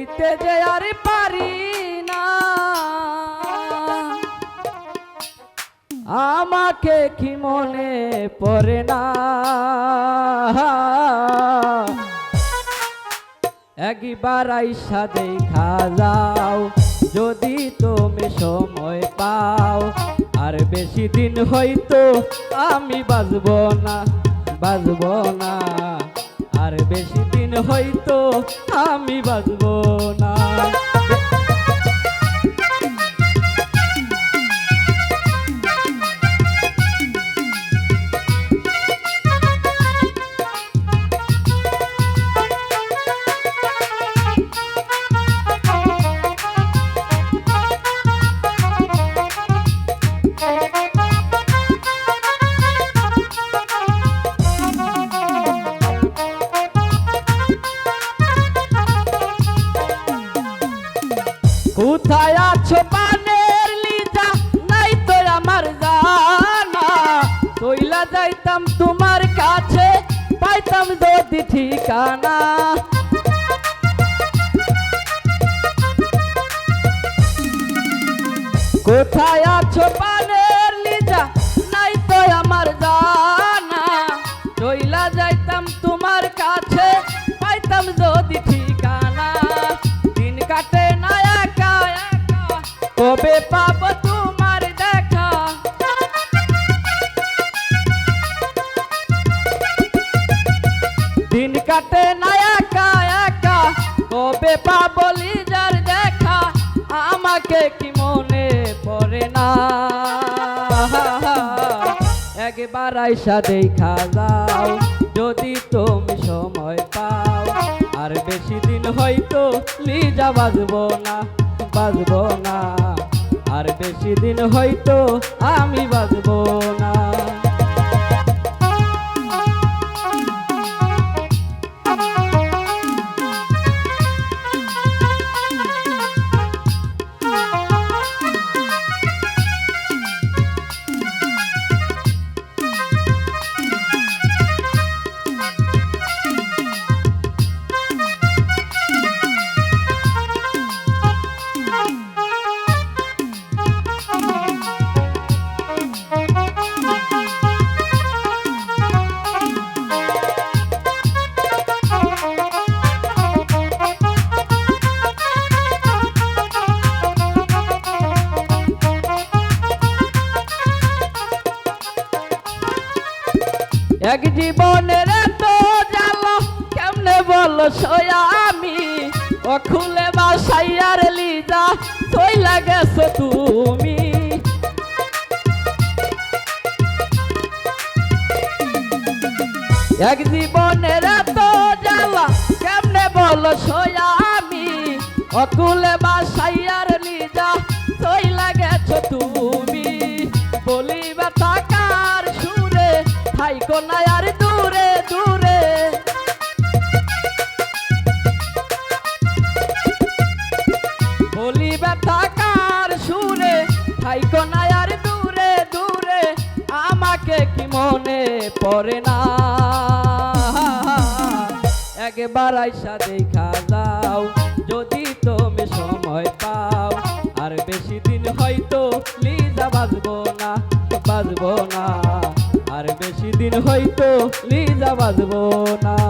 ভুলিতে যে আর পারি না। আমাকে কি মনে পড়ে না? একবার আইসা দেখা যাও, যদি তুমি সময় পাও। আর বেশি দিন হয়তো আমি বাজব না বাজব না। আর বেশি হয়তো আমি বাজব না। যাইতাম তোমার কাছে, পাইতাম যদি ঠিকানা। কোথায় আছো পানের লিজা? নাই তো আমার জানা। কইলা যাইতাম তোমার কাছে, পাইতাম যদি ঠিকানা। দিন কাটে না একা একা। কবে পাবো কবে পাবো লিজার দেখা আমাকে কি মনে পড়ে না? একবার আইসা দেখা যাও, যদি তুমি সময় পাও। আর বেশি দিন হয়তো লিজা বাজবো না বাজবো না। আর বেশি দিন হয়তো আমি বাজবো না। সয়া আমি ও খুলে বাসাইয়ার লিজা তৈ লাগেছো তুমি। এক জীবনের এত জ্বালা, কেমনে বলো সয়া আমি অকুলে বাসাইয়ার লিজা তৈ লাগেছো তুমি। বলিবা থাকার সুরে থাইকো না থাইকো না আর দূরে দূরে আমাকে কি মনে পড়ে না? একবার আইসা দেখা যাও, যদি তুমি সময় পাও। আর বেশি দিন হয়তো লিজা বাজবো না বাজবো না। আর বেশি দিন হয়তো লিজা বাজবো না।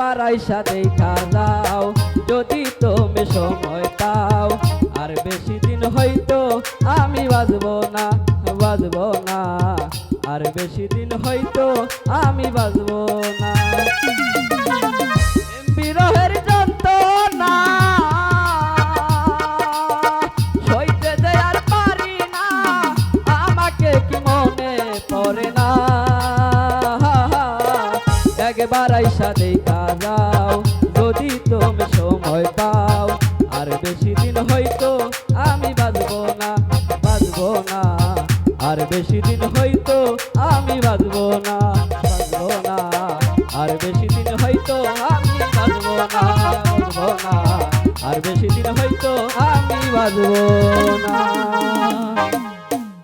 একবার আইসা দেখা যাও। যদি তুমি সময় পাও আর বেশি দিন হয়তো একবার আইসা দেখা যাও, যদি তুমি সময় পাও, আর বেশি দিন হয়তো আমি বাজবো না বাজবো না। আর বেশি দিন হয়তো আমি বাজবো না বাজবো না। আর বেশি দিন হয়তো আমি বাজবো না বাজবো না। আর বেশি দিন হয়তো আমি বাজবো না।